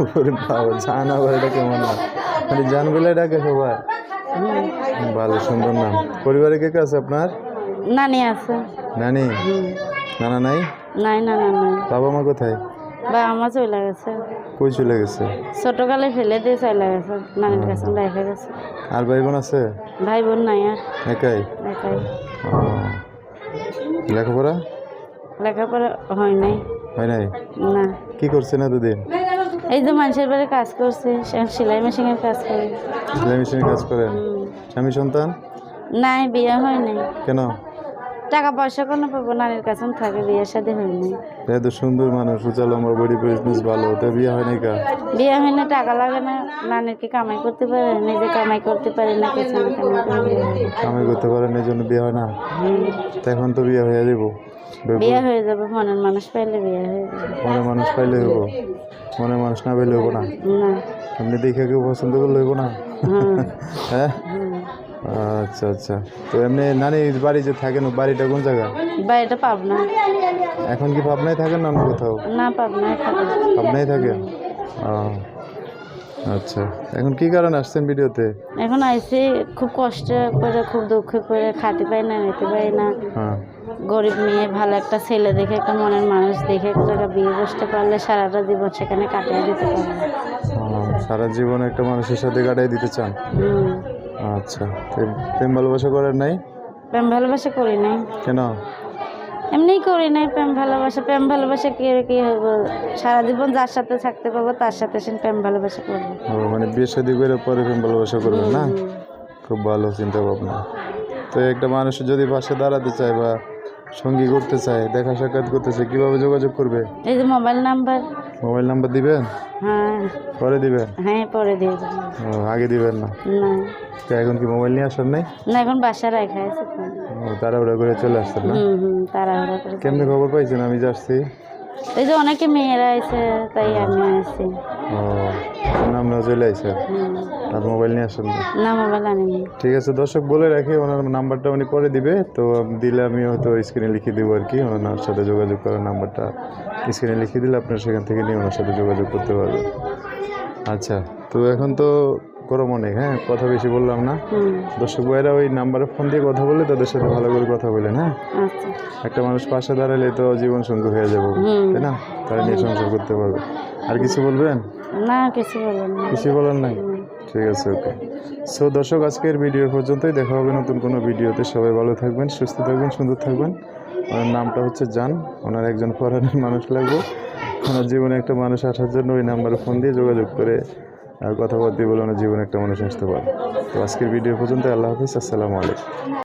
বাবা জান আবার এটা কেমন না? মানে জান বলে ডাকে সবাই ভালো সুন্দর নাম। পরিবারে কে কে আছে আপনার? নানি আছে। নানি? নানা নাই? নাই না না নাই। বাবা মা কোথায়? বা আমার চলে গেছে। কই চলে গেছে? ছোটকালে ফেলে দিয়ে চলে গেছে। নানির কাছে রেখে গেছে। আর ভাই বোন আছে? ভাই বোন নাই আর। একাই? একাই। লেখাপড়া? লেখাপড়া হয় নাই। হয় নাই? না। কি করছেন এতদিন? এই যে মানুষের বাড়ি কাজ করছে সেলাই মেশিনের কাজ করে। সেলাই মেশিনে কাজ করেন হুম। স্বামী সন্তান? নাই বিয়ে হয়নি। কেন? টাকা পয়সা কোনো পাবো নানির কাছে থাকে বিয়ের সাথে হয়নি। এত সুন্দর মানুষ উঁচা লম্বা বডি বিজনেস ভালো তো বিয়ে হয় নাই কা বিয়ে হয় না টাকা লাগে না। নানির কি কামাই করতে পারে? নিজে কামাই করতে পারে না কিছু না কামাই করে বিয়ে করতে পারেন এই জন্য বিয়ে হয় না? এখন তো বিয়ে হয়ে যাব। বিয়ে হয়ে যাবে মনের মানুষ পাইলে বিয়ে হয়ে যাবে। মনে মানুষ পাইলে হব। মনে মানুষ না পাইলে হব না। আপনি দেখে কেউ পছন্দ করলে হব না। হ্যাঁ। আচ্ছা আচ্ছা। তো এমনি নানি বাড়ি যে থাকেন বাড়িটা কোন জায়গা? বাড়িটা পাবনা। এখন কি ভাবনায় থাকেন না কোথাও? না পাবনা খাবে ভাবনায় থাকেন? আচ্ছা। এখন কি কারণে আসছেন ভিডিওতে? এখন আইসি খুব কষ্ট করে খুব দুঃখ করে খাতে পাই না নিতে পারি না। হ্যাঁ। গরিব মেয়ে ভালো একটা ছেলে দেখে একটা মনের মানুষ দেখে একটা টাকা বিয়ে বসতে পারলে সারাটা জীবন সেখানে কাটিয়ে দিতে পারবে। সারা জীবন একটা মানুষের সাথে কাটাই দিতে চান? আচ্ছা প্রেম ভালোবাসা করেন নাই? প্রেম ভালোবাসা করি নাই। কেন? এমনিই করি নাই প্রেম ভালোবাসা। প্রেম ভালোবাসা কি কি হব? সারা জীবন যার সাথে থাকতে পাবো তার সাথে সে প্রেম ভালোবাসা করব। মানে বিয়ে শাদী করে পরে প্রেম ভালোবাসা করবেন না? খুব ভালো চিন্তা ভাবনা। তো একটা মানুষ যদি পাশে দাঁড়াতে চায় বা সঙ্গী করতে চায় দেখা সাক্ষাৎ করতে চায় কীভাবে যোগাযোগ করবে? এই যে মোবাইল নাম্বার। মোবাইল নাম্বার দিবেন? হ্যাঁ। পরে দিবেন? হ্যাঁ পরে দিয়ে দেবো। ও, আগে দিবেন না? না। তো এখন কি মোবাইল নিয়ে আসার নাই? না এখন বাসা রাখা আছে। ও, তাড়াহুড়া করে চলে আসছেন না? হুম হুম তাড়াহুড়া করে কেমনি খবর পাইছেন? আমি যাচ্ছি। এই যে অনেকে মেয়েরা আছে তাই আমি আসছি। ও নামনেও চলে আইসেন আর মোবাইল নিয়ে আসেন। না মোবাইল আনিনি। ঠিক আছে দর্শক বলে রাখি ওনার নাম্বারটা উনি পরে দিবে। তো দিলে আমি হয়তো স্ক্রিনে লিখে দেবো আর কি ওনার সাথে যোগাযোগ করার নাম্বারটা। স্ক্রিনে লিখে দিলে আপনার সেখান থেকে নিয়ে ওনার সাথে যোগাযোগ করতে পারবেন। আচ্ছা তো এখন তো গরম মনে হ্যাঁ? কথা বেশি বললাম না। দর্শক ভাইরা ওই নাম্বারে ফোন দিয়ে কথা বলে তাদের সাথে ভালো করে কথা বলেন হ্যাঁ? আচ্ছা। একটা মানুষ পাশে দাঁড়ালে তো জীবন সঙ্গী হয়ে যাব। তাই না? তারা নিয়ে সংসার করতে পারবে। আর কিছু বলবেন? না কিছু বলেন না। কিছু বলার নাই? ঠিক আছে ওকে। সো দর্শক আজকের ভিডিও পর্যন্তই। দেখা হবে নতুন কোনো ভিডিওতে সবাই ভালো থাকবেন সুস্থ থাকবেন সুন্দর থাকবেন। ওনার নামটা হচ্ছে জান। ওনার একজন ফরেনের মানুষ লাগবে। ওনার জীবনে একটা মানুষ আসার জন্য ওই নাম্বারে ফোন দিয়ে যোগাযোগ করে কথাবার্তা বলে ওনার জীবনে একটা মানুষ আসতে পারে তো আজকের ভিডিও পর্যন্ত আল্লাহ হাফিজ, আসসালামু আলাইকুম।